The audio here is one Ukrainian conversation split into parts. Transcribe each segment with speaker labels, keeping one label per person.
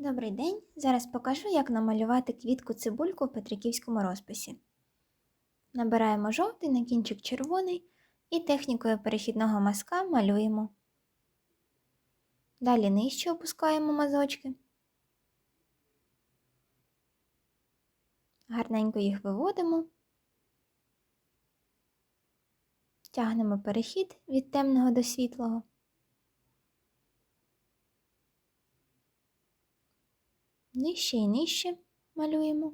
Speaker 1: Добрий день! Зараз покажу, як намалювати квітку цибульку в петриківському розписі. Набираємо жовтий на кінчик червоний і технікою перехідного мазка малюємо. Далі нижче опускаємо мазочки. Гарненько їх виводимо. Тягнемо перехід від темного до світлого. Нижче і нижче малюємо.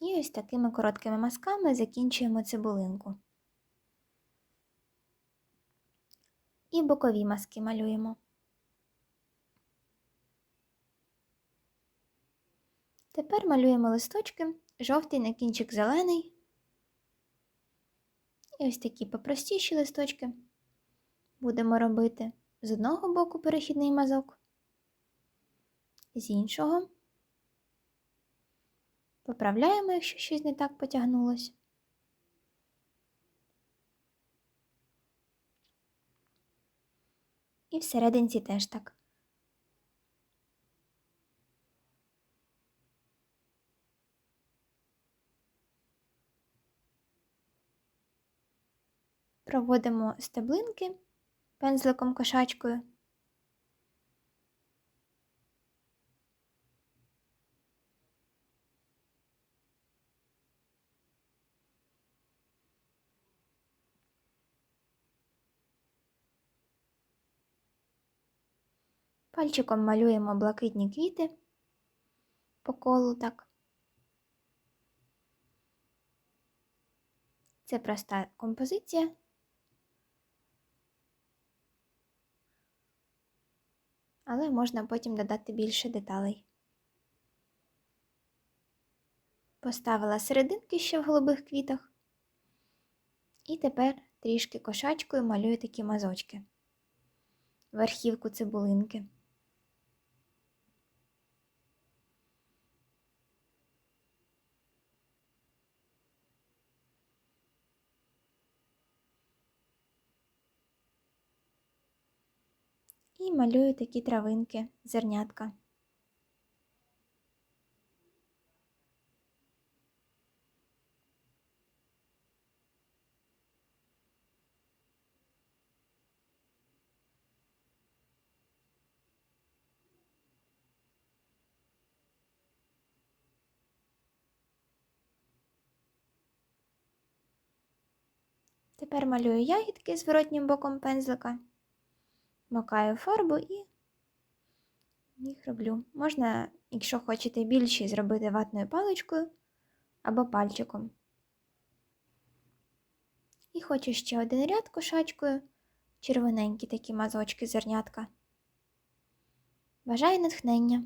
Speaker 1: І ось такими короткими мазками закінчуємо цибулинку. І бокові мазки малюємо. Тепер малюємо листочки, жовтий на кінчик зелений. І ось такі попростіші листочки будемо робити з одного боку перехідний мазок, з іншого. Поправляємо, якщо щось не так потягнулося. І всерединці теж так. Проводимо стеблинки пензликом кошачкою. Пальчиком малюємо блакитні квіти по колу так. Це проста композиція. Але можна потім додати більше деталей. Поставила серединки ще в голубих квітах. І тепер трішки кошачкою малюю такі мазочки, верхівку цибулинки. І малюю такі травинки, зернятка. Тепер малюю ягідки зворотнім боком пензлика макаю фарбу і їх роблю. Можна, якщо хочете більші, зробити ватною паличкою або пальчиком. І хочу ще один ряд кошачкою, червоненькі такі мазочки зернятка. Бажаю натхнення!